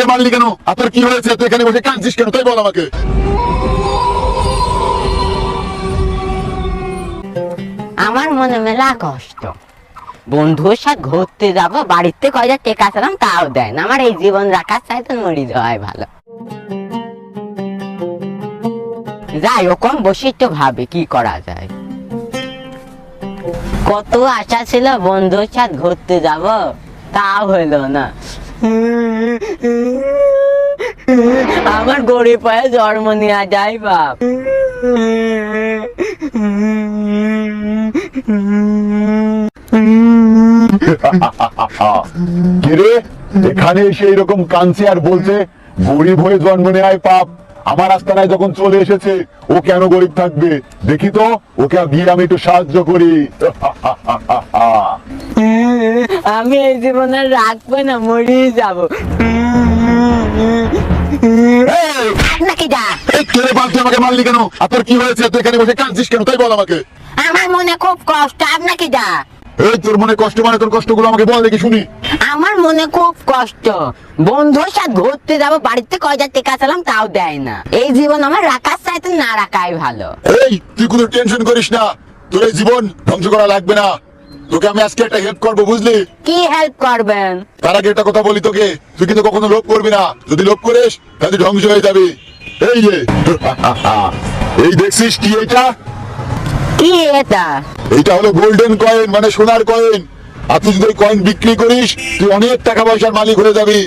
আমাকে মারলি কেন? আর তোর কি হয়েছে? তুই এখানে বসে কাঁদছিস কেন? তাই বল আমাকে। আমার মনে মেলা কষ্ট। বন্ধুর সাথে ঘুরতে যাব, বাড়িতে কয়টা টেকা ছিলাম তাও দেয় না। আমার এই জীবন রাখার চাইতে মরি যাওয়াই ভালো। যাই ওকম বসে একটু ভাবে কি করা যায়। কত আশা ছিল বন্ধুর সাথে ঘুরতে যাব, তাও হইল না। আমার গরিব পায়ে জন্ম নেওয়া যায় বাপ। এখানে এসে এরকম কাঁদছে আর বলছে, গরিব হয়ে জন্ম নেয় পাপ। আমার আস্তানায় যখন চলে এসেছে, ও কেন গরিব থাকবে? দেখি তো, ওকে গিয়ে আমি একটু সাহায্য করি। আমি এই জীবনে রাখব না মরিয়ে যাব। আপনাকে যা? কেড়ে বাদ আমাকে মারলি কেন? আর তোর কি হয়েছে? তুই এখানে বসে কাঁদছিস কেন? তাই বল আমাকে। আমার মনে খুব কষ্ট আপনাকে যা? এই তোর মনে কষ্ট মানে তোর কষ্টগুলো আমাকে বল দেখি শুনি। আমার মনে খুব কষ্ট। বন্ধুর সাথে ঘুরতে যাব বাড়িতে কয়টা টেকা ছিলাম তাও দেয় না। এই জীবন আমার রাখার চাইতে না রাখাই ভালো। এই তুই কোনো টেনশন করিস না। তোর এই জীবন ধ্বংস করা লাগবে না। তোকে আমি আজকে একটা হেল্প করব বুঝলি? কি হেল্প করবেন? তার আগে একটা কথা বলি তোকে তুই কিন্তু কখনো লোভ করবি না। যদি লোভ করিস তাহলে ধ্বংস হয়ে যাবি। এই যে এই দেখছিস কি এটা? কি এটা? এইটা হলো গোল্ডেন কয়েন মানে সোনার কয়েন আর তুই যদি কয়েন বিক্রি করিস তুই অনেক টাকা পয়সার মালিক হয়ে যাবি।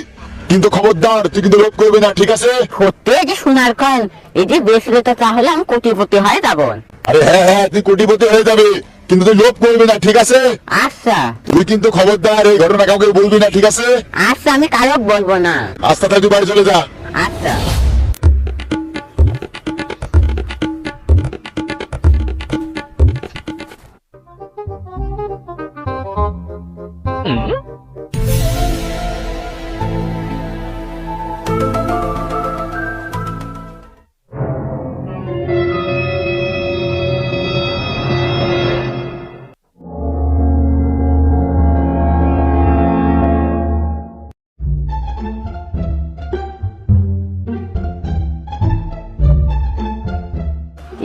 কিন্তু খবরদার তুই কিন্তু লোভ করবি না ঠিক আছে? সত্যি যে সোনার কয়েন যে বেচলে তো তাহলে আমি কোটিপতি হয়ে যাব। আরে হ্যাঁ হ্যাঁ তুই কোটিপতি হয়ে যাবে। কিন্তু তুই লোভ করবি না ঠিক আছে? আচ্ছা। তুই কিন্তু খবরদার এই ঘটনা কাউকে বলবি না ঠিক আছে? আচ্ছা আমি কারও বলব না। আস্তে তুই বাড়ি চলে যা। আচ্ছা।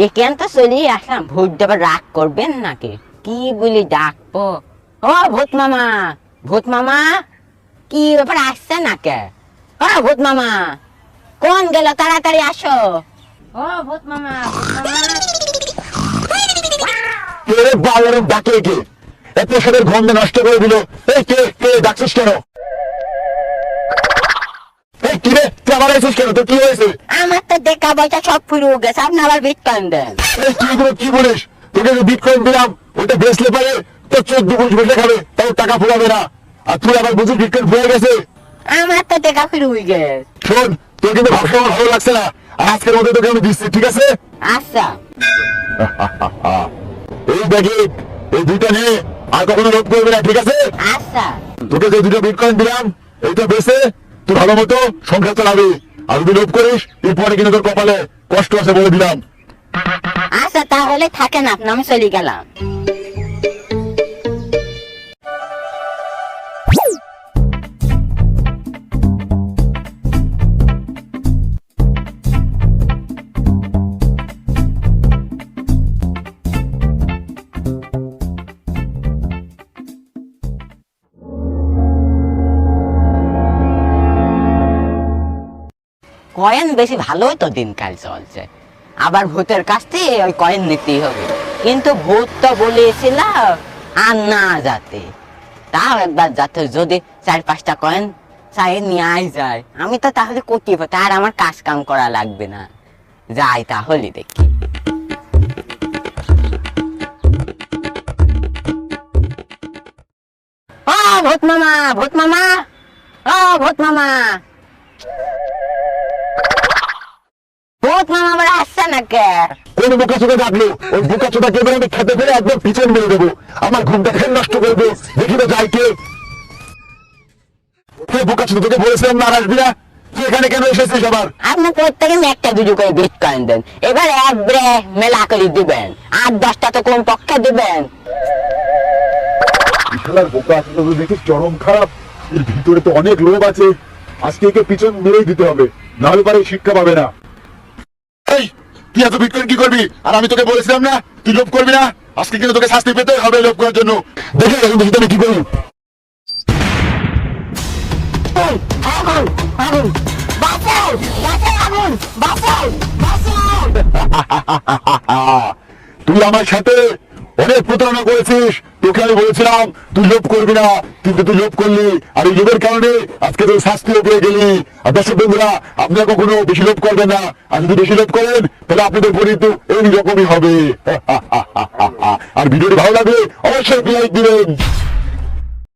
এখান তো চলেই আসলাম। ভূত দেবার রাগ করবেন নাকি? কি বলি ডাকবো? ও, ভূত মামা ভূত মামা, কি ব্যাপার আসছে নাকে? ও, ভূত মামা, কোন গেল? তাড়াতাড়ি আসো। ও, ভূত মামা ভূত মামা। বালের ডাকে কে? এত সেদের ঘণ্টা নষ্ট করে দিল। এই কে কে ডাকছিস কেন? কি রে? তুই আবার এসেছিস কেন? তোর কি হয়েছে? আমার তো দেখা পয়সা সব ফুরে গেছে। আপনি আবার বিটকয়েন দেন। তুই এগুলো কি বলিস? তোকে যে বিটকয়েন দিলাম ওটা বেচলে পারে তোর চোদ্দ গুণ বেঁচে খাবে তাও টাকা ফুরাবে না। আর তুই আবার বুঝি বিটকয়েন ফুরে গেছে? আমার তো দেখা ফিরে গেছে। শোন তোর কিন্তু ভাবসা আমার ভালো লাগছে না। আজকের মধ্যে তোকে আমি দিচ্ছি ঠিক আছে? আচ্ছা। এই ব্যাগে এই দুইটা নিয়ে আর কখনো লোভ করবি না ঠিক আছে? আচ্ছা। তোকে যে দুটো বিটকয়েন দিলাম এইটা বেছে তুই ভালো মতো সংসার চালাবি। আর যদি লোভ করিস এরপরে কিন্তু তোর কপালে কষ্ট আছে বলে দিলাম। আচ্ছা তাহলে থাকেন আপনি, আমি চলে গেলাম। কয়েন বেশি ভালোই তো দিনকাল চলছে। আবার ভূতের কাছ থেকে ওই কয়েন নিতেই হবে। কিন্তু ভূত তো বলেছিল আর না যাতে। তাও একবার যাতে যদি চার পাঁচটা কয়েন চাই নিয়ে যায়। আমি তো তাহলে কোটি আর আমার কাজ কাম করা লাগবে না। যাই তাহলে দেখি। ও ভূত মামা ভূত মামা, ও ভূত মামা। ভূত মামা আবার আসছে না কে কোন বোকা চোখে ডাকলো? ওই বোকা চোখা কেবল আমি খেতে পেরে একদম পিছন মেরে দেবো। আমার ঘুমটা খেয়ে নষ্ট করব দেখি তো যাই কে। কে বোকা চোখা তোকে বলেছিলাম না আসবি না। তুই এখানে কেন এসেছিস আবার? আপনি প্রত্যেকে একটা দুটো করে বিট কয়েন দেন। এবার এক ব্রে মেলা করে দিবেন। আট দশটা তো কোন পক্ষে দিবেন? বোকা তো দেখিস চরম খারাপ। এর ভিতরে তো অনেক লোক আছে। আজকে একে পিছন মেরেই দিতে হবে। নাহলে পারে শিক্ষা পাবে না। এই, তুই এত বিটকয়েন কি করবি? আর আমি তোকে বলেছিলাম না, তুই লোভ করবি না। আজকে কিন্তু তোকে শাস্তি পেতে হবে লোভ করার জন্য। দেখি আমি কি তুই আমার সাথে অনেক প্রতারণা করেছিস। তোকে আমি বলেছিলাম, তুই লোভ করবি না, কিন্তু তুই লোভ করলি। আর এই লোভের কারণে আজকে তুই শাস্তিও পেয়ে গেলি। আর দর্শক বন্ধুরা, আপনারা কখনো বেশি লোভ করবেন না। আর যদি বেশি লোভ করেন, তাহলে আপনাদের পরিণত এই রকমই হবে। আর ভিডিওটি ভালো লাগলে অবশ্যই লাইক দিবেন।